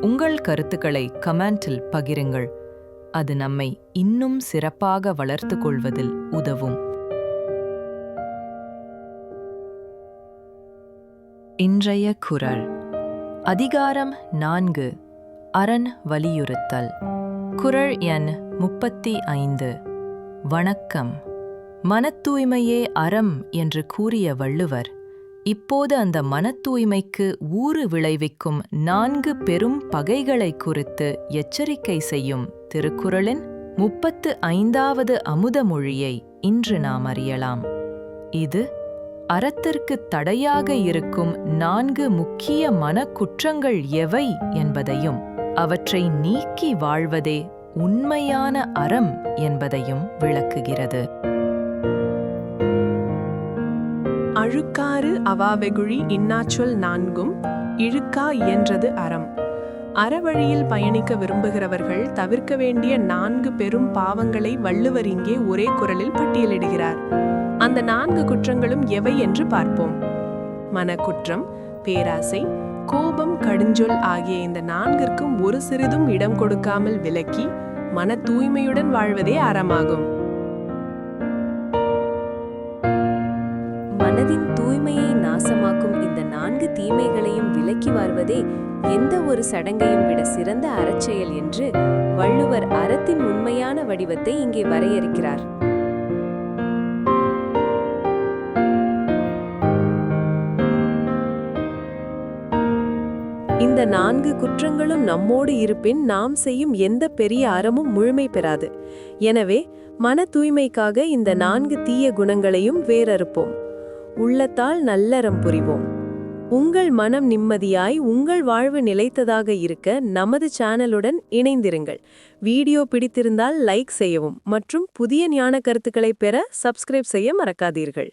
உங்கள் கருத்துக்களை கமெண்டில் பகிருங்கள். அது நம்மை இன்னும் சிறப்பாக வளர்த்து கொள்வதில் உதவும். இன்றைய குரல். அதிகாரம் நான்கு. அரண் வலியுறுத்தல். குரல் எண் முப்பத்தி ஐந்து. வணக்கம். மன தூய்மையே அறம் என்று கூறிய வள்ளுவர் இப்போது அந்த மன தூய்மைக்கு ஊறு விளைவிக்கும் நான்கு பெரும் பகைகளை குறித்து எச்சரிக்கை செய்யும் திருக்குறளின் முப்பத்து ஐந்தாவது அமுத மொழியை இன்று நாம் அறியலாம். இது அறத்திற்கு தடையாக இருக்கும் நான்கு முக்கிய மனக்குற்றங்கள் எவை என்பதையும் அவற்றை நீக்கி வாழ்வதே உண்மையான அறம் என்பதையும் விளக்குகிறது. அழுக்காறு அவாவெகுழி இன்னாச்சொல் நான்கும் இழுக்கா இயன்றது அறம். அறவழியில் பயணிக்க விரும்புகிறவர்கள் தவிர்க்க வேண்டிய நான்கு பெரும் பாவங்களை வள்ளுவர் இங்கே ஒரே குரலில் பட்டியலிடுகிறார். அந்த நான்கு குற்றங்களும் எவை என்று பார்ப்போம். மனக்குற்றம் பேராசை கோபம் கடுஞ்சொல் ஆகிய இந்த நான்கிற்கும் ஒரு சிறிதும் இடம் கொடுக்காமல் விலக்கி மன தூய்மையுடன் வாழ்வதே அறமாகும். மனதின் தூய்மையை நாசமாக்கும் இந்த நான்கு தீமைகளையும் விலக்கி வாழ்வதே எந்த ஒரு சடங்கையும் விட சிறந்த அறச்செயல் என்று வள்ளுவர் அறத்தின் உண்மையான வடிவத்தை இங்கே வரையறுக்கிறார். இந்த நான்கு குற்றங்களும் நம்மோடு இருப்பின் நாம் செய்யும் எந்த பெரிய அறமும் முழுமை பெறாது. எனவே மன தூய்மைக்காக இந்த நான்கு தீய குணங்களையும் வேறறுப்போம். உள்ளத்தால் நல்லறம் புரிவோம். உங்கள் மனம் நிம்மதியாய் உங்கள் வாழ்வு நிலைத்ததாக இருக்க நமது சேனலுடன் இணைந்திருங்கள். வீடியோ பிடித்திருந்தால் லைக் செய்யவும் மற்றும் புதிய ஞான கருத்துக்களை பெற சப்ஸ்கிரைப் செய்ய மறக்காதீர்கள்.